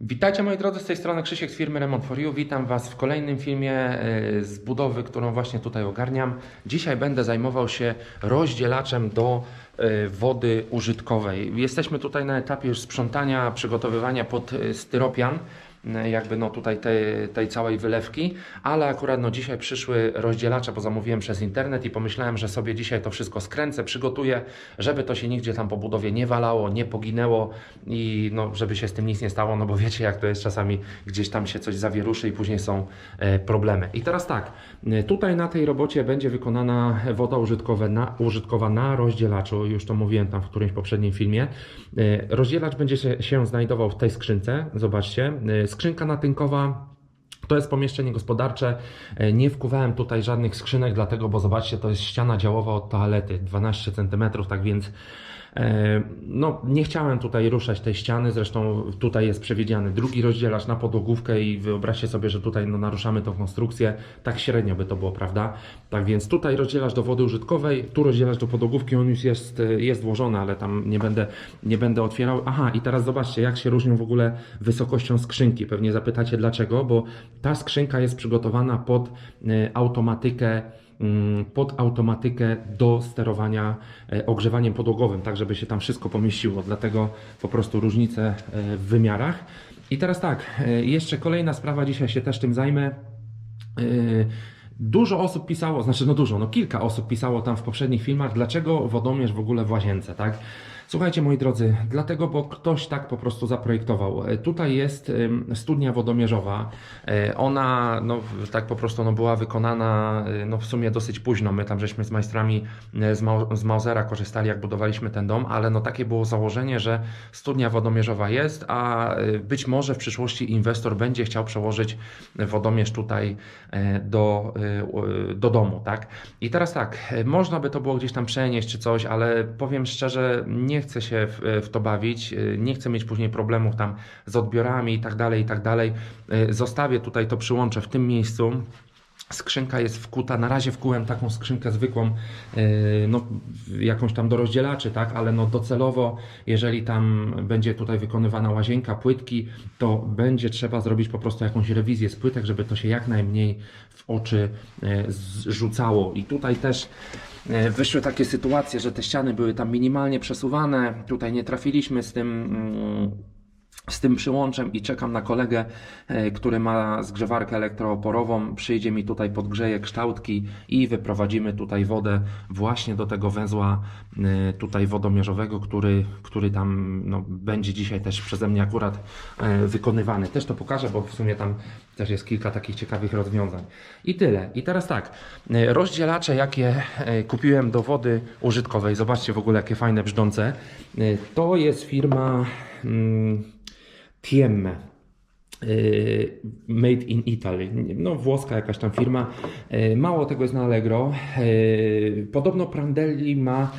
Witajcie moi drodzy, z tej strony Krzysiek z firmy Remont for You. Witam Was w kolejnym filmie e, z budowy, którą właśnie tutaj ogarniam. Dzisiaj będę zajmował się rozdzielaczem do e, wody użytkowej. Jesteśmy tutaj na etapie już sprzątania, przygotowywania pod e, styropian jakby no tutaj tej, tej całej wylewki, ale akurat no dzisiaj przyszły rozdzielacze, bo zamówiłem przez internet i pomyślałem, że sobie dzisiaj to wszystko skręcę, przygotuję, żeby to się nigdzie tam po budowie nie walało, nie poginęło i no żeby się z tym nic nie stało, no bo wiecie jak to jest czasami gdzieś tam się coś zawieruszy i później są e, problemy. I teraz tak, e, tutaj na tej robocie będzie wykonana woda użytkowa na, użytkowa na rozdzielaczu, już to mówiłem tam w którymś poprzednim filmie. E, Rozdzielacz będzie się, się znajdował w tej skrzynce, zobaczcie, E, skrzynka natynkowa to jest pomieszczenie gospodarcze. E, Nie wkuwałem tutaj żadnych skrzynek, dlatego, bo zobaczcie, to jest ściana działowa od toalety, 12 cm, tak więc no, nie chciałem tutaj ruszać tej ściany. Zresztą tutaj jest przewidziany drugi rozdzielacz na podłogówkę i wyobraźcie sobie, że tutaj no, naruszamy tą konstrukcję. Tak średnio by to było, prawda? Tak więc tutaj rozdzielacz do wody użytkowej, tu rozdzielacz do podłogówki, on już jest, e, jest włożony, ale tam nie będę, nie będę otwierał. Aha, i teraz zobaczcie, jak się różnią w ogóle wysokością skrzynki. Pewnie zapytacie dlaczego, bo ta skrzynka jest przygotowana pod e, automatykę pod automatykę do sterowania e, ogrzewaniem podłogowym, tak żeby się tam wszystko pomieściło. Dlatego po prostu różnice e, w wymiarach. I teraz tak, e, jeszcze kolejna sprawa, dzisiaj się też tym zajmę. Dużo osób pisało, znaczy no dużo, no kilka osób pisało tam w poprzednich filmach, dlaczego wodomierz w ogóle w łazience, tak? Słuchajcie moi drodzy, dlatego, bo ktoś tak po prostu zaprojektował. E, Tutaj jest studnia wodomierzowa. E, Ona no, tak po prostu no, była wykonana e, no, w sumie dosyć późno. My tam żeśmy z majstrami z, z Mausera korzystali, jak budowaliśmy ten dom, ale no, takie było założenie, że studnia wodomierzowa jest, a być może w przyszłości inwestor będzie chciał przełożyć wodomierz tutaj do, do domu, tak? I teraz tak, można by to było gdzieś tam przenieść czy coś, ale powiem szczerze, nie chcę się w, w to bawić, e, nie chcę mieć później problemów tam z odbiorami i tak dalej, i tak dalej. E, Zostawię tutaj to przyłączę w tym miejscu. Skrzynka jest wkuta, na razie wkułem taką skrzynkę zwykłą, yy, no, jakąś tam do rozdzielaczy, tak, ale no docelowo, jeżeli tam będzie tutaj wykonywana łazienka, płytki, to będzie trzeba zrobić po prostu jakąś rewizję z płytek, żeby to się jak najmniej w oczy zrzucało. I tutaj też wyszły takie sytuacje, że te ściany były tam minimalnie przesuwane, tutaj nie trafiliśmy z tym. Z tym przyłączem i czekam na kolegę, e, który ma zgrzewarkę elektrooporową. Przyjdzie mi tutaj, podgrzeje kształtki i wyprowadzimy tutaj wodę właśnie do tego węzła e, tutaj wodomierzowego, który, który tam no, będzie dzisiaj też przeze mnie akurat e, wykonywany. Też to pokażę, bo w sumie tam też jest kilka takich ciekawych rozwiązań. I tyle. I teraz tak, rozdzielacze jakie kupiłem do wody użytkowej, zobaczcie w ogóle jakie fajne brzdące. To jest firma... mm, Tiemme. Yy, Made in Italy. No, włoska jakaś tam firma. Yy, Mało tego jest na Allegro. Yy, Podobno Prandelli ma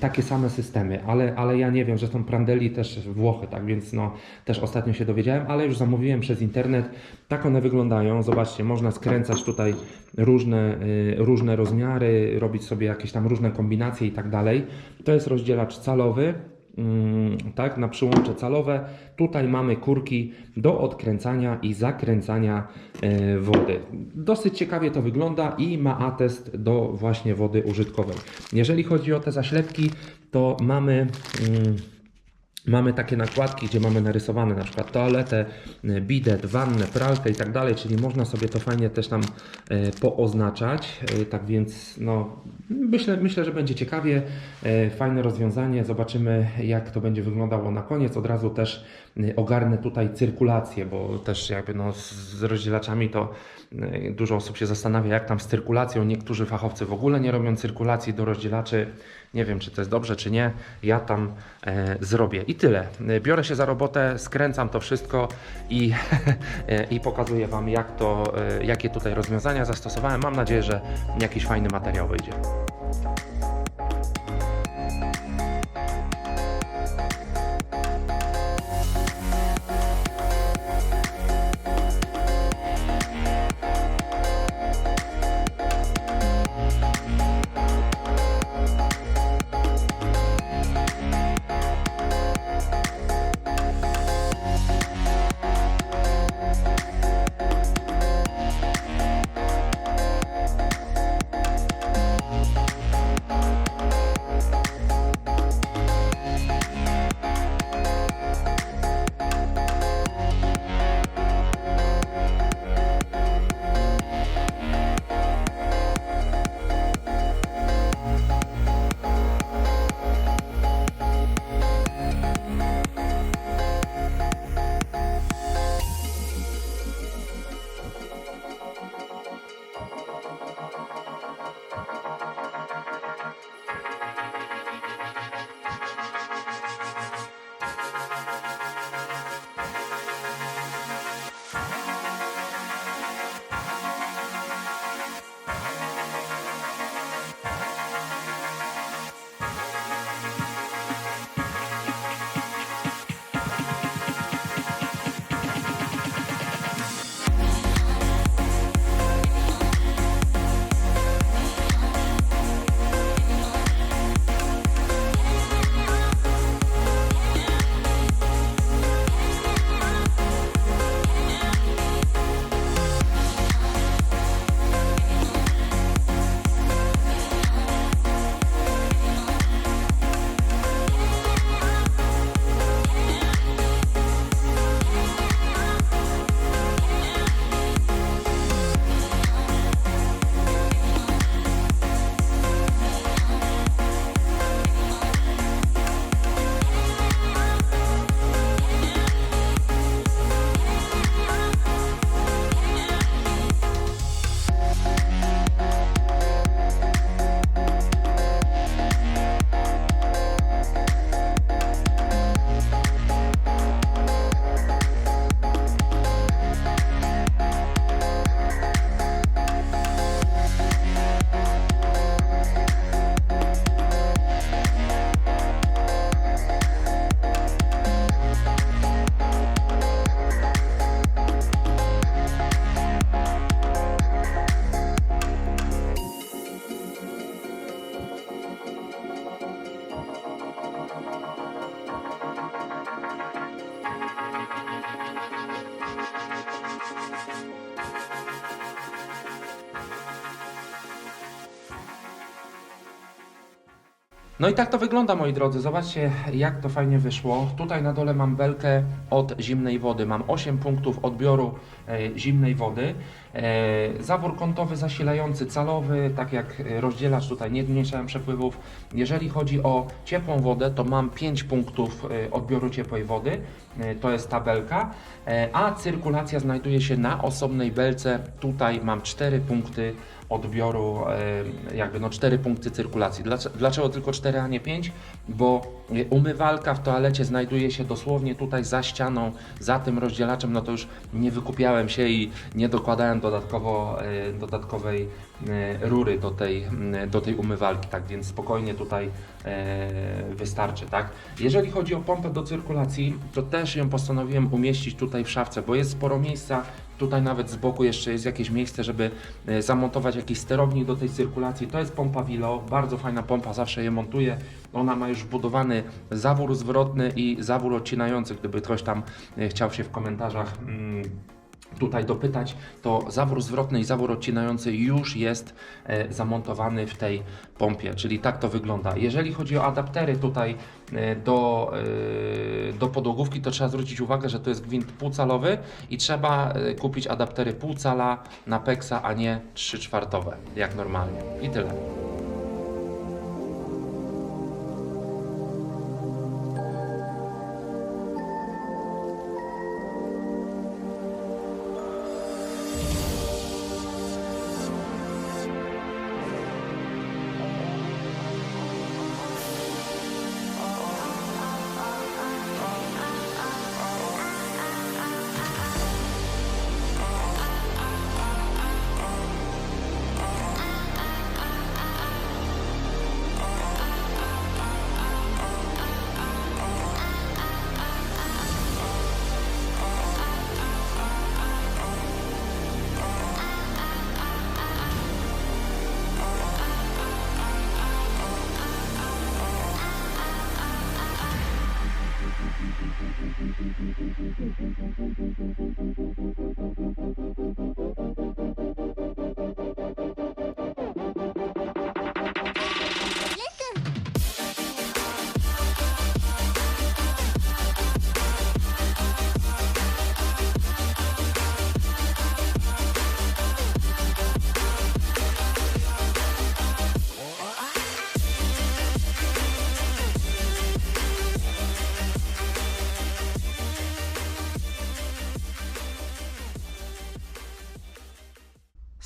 takie same systemy, ale, ale ja nie wiem, że są Prandelli też Włochy, tak więc no, też ostatnio się dowiedziałem, ale już zamówiłem przez internet. Tak one wyglądają. Zobaczcie, można skręcać tutaj różne, różne rozmiary, robić sobie jakieś tam różne kombinacje i tak dalej. To jest rozdzielacz calowy. Mm, tak, na przyłącze calowe. Tutaj mamy kurki do odkręcania i zakręcania e, wody. Dosyć ciekawie to wygląda i ma atest do właśnie wody użytkowej. Jeżeli chodzi o te zaślepki, to mamy. Mamy takie nakładki, gdzie mamy narysowane na przykład toaletę, y, bidet, wannę, pralkę i tak dalej, czyli można sobie to fajnie też tam e, pooznaczać. E, Tak więc no, myślę, myślę, że będzie ciekawie, e, fajne rozwiązanie. Zobaczymy jak to będzie wyglądało na koniec. Od razu też ogarnę tutaj cyrkulację, bo też jakby no, z- rozdzielaczami to dużo osób się zastanawia jak tam z cyrkulacją. Niektórzy fachowcy w ogóle nie robią cyrkulacji do rozdzielaczy. Nie wiem, czy to jest dobrze, czy nie. Ja tam e, zrobię. I tyle. E, Biorę się za robotę, skręcam to wszystko i, e, i pokazuję Wam, jak to, e, jakie tutaj rozwiązania zastosowałem. Mam nadzieję, że jakiś fajny materiał wyjdzie. I tak to wygląda, moi drodzy. Zobaczcie, jak to fajnie wyszło. Tutaj na dole mam belkę od zimnej wody. Mam 8 punktów odbioru e, zimnej wody. E, zawór kątowy zasilający calowy, tak jak rozdzielacz tutaj nie zmniejszałem przepływów. Jeżeli chodzi o ciepłą wodę, to mam 5 punktów e, odbioru ciepłej wody. To jest ta belka. A cyrkulacja znajduje się na osobnej belce. Tutaj mam 4 punkty odbioru, jakby no 4 punkty cyrkulacji. Dlaczego, tylko 4, a nie 5? Bo e, umywalka w toalecie znajduje się dosłownie tutaj za ścianą, za tym rozdzielaczem, no to już nie wykupiałem się i nie dokładałem dodatkowo, e, dodatkowej e, rury do tej, do tej umywalki, tak więc spokojnie tutaj e, wystarczy, tak? Jeżeli chodzi o pompę do cyrkulacji, to też ją postanowiłem umieścić tutaj w szafce, bo jest sporo miejsca, Tutaj nawet z boku jeszcze jest jakieś miejsce, żeby e, zamontować jakiś sterownik do tej cyrkulacji. To jest pompa Vilo, bardzo fajna pompa, zawsze je montuję. Ona ma już wbudowany zawór zwrotny i zawór odcinający, gdyby ktoś tam e, chciał się w komentarzach mm, tutaj dopytać, to zawór zwrotny i zawór odcinający już jest e, zamontowany w tej pompie, czyli tak to wygląda. Jeżeli chodzi o adaptery tutaj e, do, e, do podłogówki, to trzeba zwrócić uwagę, że to jest gwint półcalowy i trzeba kupić adaptery pół cala na Pexa, a nie 3 czwartowe, jak normalnie. I tyle.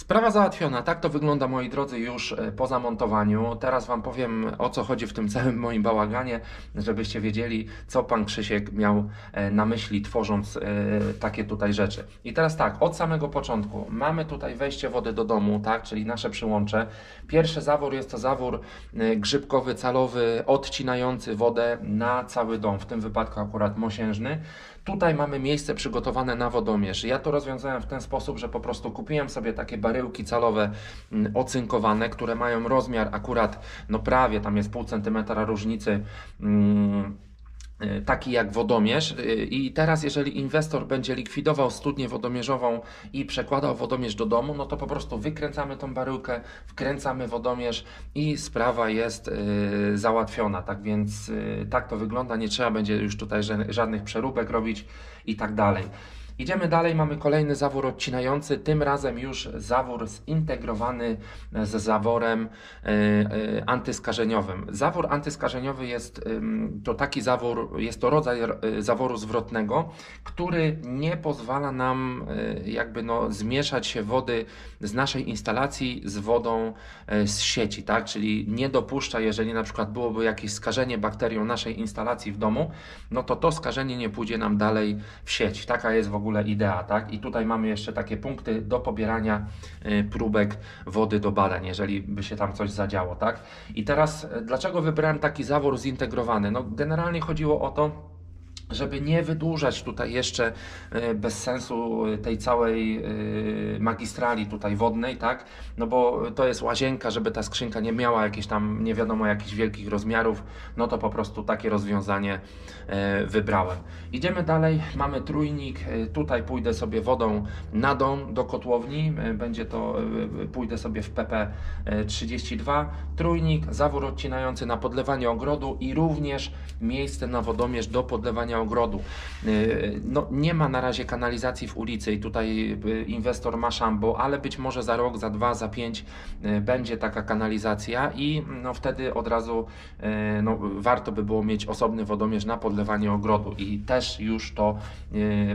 Sprawa załatwiona, tak to wygląda moi drodzy już e, po zamontowaniu. Teraz Wam powiem o co chodzi w tym całym moim bałaganie, żebyście wiedzieli co Pan Krzysiek miał e, na myśli tworząc e, takie tutaj rzeczy. I teraz tak, od samego początku mamy tutaj wejście wody do domu, tak, czyli nasze przyłącze. Pierwszy zawór jest to zawór grzybkowy, calowy, odcinający wodę na cały dom, w tym wypadku akurat mosiężny. Tutaj mamy miejsce przygotowane na wodomierz. Ja to rozwiązałem w ten sposób, że po prostu kupiłem sobie takie baryłki calowe mm, ocynkowane, które mają rozmiar akurat, no prawie, tam jest pół centymetra różnicy. mm, Taki jak wodomierz, Y, i teraz, jeżeli inwestor będzie likwidował studnię wodomierzową i przekładał wodomierz do domu, no to po prostu wykręcamy tą baryłkę, wkręcamy wodomierz i sprawa jest y, załatwiona. Tak więc y, tak to wygląda, nie trzeba będzie już tutaj ża- żadnych przeróbek robić i tak dalej. Idziemy dalej, mamy kolejny zawór odcinający, tym razem już zawór zintegrowany z zaworem y, y, antyskażeniowym. Zawór antyskażeniowy jest to taki zawór, jest to rodzaj zaworu zwrotnego, który nie pozwala nam jakby no zmieszać się wody z naszej instalacji z wodą z sieci, tak? Czyli nie dopuszcza, jeżeli na przykład byłoby jakieś skażenie bakterią naszej instalacji w domu, no to to skażenie nie pójdzie nam dalej w sieć. Taka jest w ogóle idea, tak? I tutaj mamy jeszcze takie punkty do pobierania y, próbek wody do badań, jeżeli by się tam coś zadziało, tak? I teraz, y, dlaczego wybrałem taki zawór zintegrowany? No, generalnie chodziło o to, żeby nie wydłużać tutaj jeszcze e, bez sensu e, tej całej e, magistrali tutaj wodnej, tak? No bo to jest łazienka, żeby ta skrzynka nie miała jakichś tam nie wiadomo jakichś wielkich rozmiarów, no to po prostu takie rozwiązanie wybrałem. Idziemy dalej, mamy trójnik, tutaj pójdę sobie wodą na dom do kotłowni, będzie to, pójdę sobie w PP e, 32, trójnik, zawór odcinający na podlewanie ogrodu i również miejsce na wodomierz do podlewania ogrodu. Yy, No, nie ma na razie kanalizacji w ulicy i tutaj yy, inwestor ma szambo, ale być może za rok, za dwa, za pięć yy, będzie taka kanalizacja i no, wtedy od razu no, warto by było mieć osobny wodomierz na podlewanie ogrodu i też już to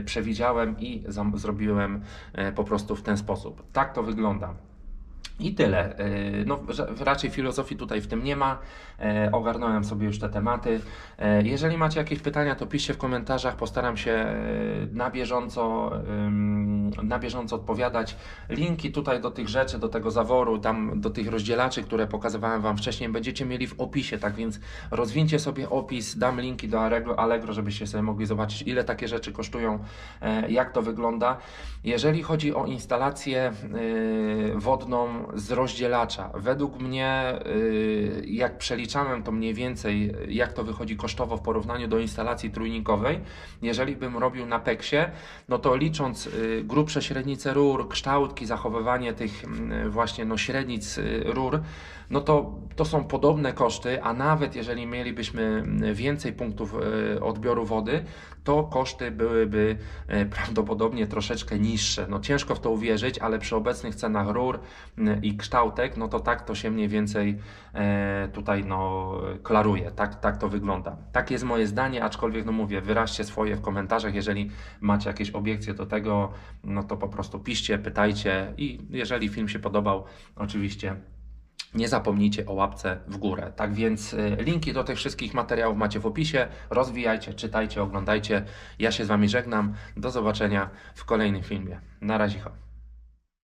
przewidziałem i zrobiłem po prostu w ten sposób. Tak to wygląda. I tyle. Yy, No, raczej filozofii tutaj w tym nie ma. E, Ogarnąłem sobie już te tematy. E, Jeżeli macie jakieś pytania, to piszcie w komentarzach. Postaram się e, na bieżąco, na bieżąco odpowiadać. Linki tutaj do tych rzeczy, do tego zaworu, tam do tych rozdzielaczy, które pokazywałem Wam wcześniej, będziecie mieli w opisie. Tak więc rozwincie sobie opis, dam linki do Allegro, żebyście sobie mogli zobaczyć, ile takie rzeczy kosztują, e, jak to wygląda. Jeżeli chodzi o instalację y, wodną z rozdzielacza, według mnie, y, jak przeliczałem to mniej więcej, jak to wychodzi kosztowo w porównaniu do instalacji trójnikowej, jeżeli bym robił na peksie, no to licząc y, grubsze średnice rur, kształtki, zachowywanie tych mm, właśnie no, średnic y, rur, no to to są podobne koszty, a nawet jeżeli mielibyśmy mm, więcej punktów e, odbioru wody, to koszty byłyby e, prawdopodobnie troszeczkę niższe. No ciężko w to uwierzyć, ale przy obecnych cenach rur mm, i kształtek, no to tak to się mniej więcej e, tutaj no klaruje. Tak, tak to wygląda. Takie jest moje zdanie, aczkolwiek no mówię, wyraźcie swoje w komentarzach, jeżeli macie jakieś obiekcje do tego, no to po prostu piszcie, pytajcie i jeżeli film się podobał, oczywiście nie zapomnijcie o łapce w górę. Tak więc y, linki do tych wszystkich materiałów macie w opisie. Rozwijajcie, czytajcie, oglądajcie. Ja się z Wami żegnam. Do zobaczenia w kolejnym filmie. Na razie.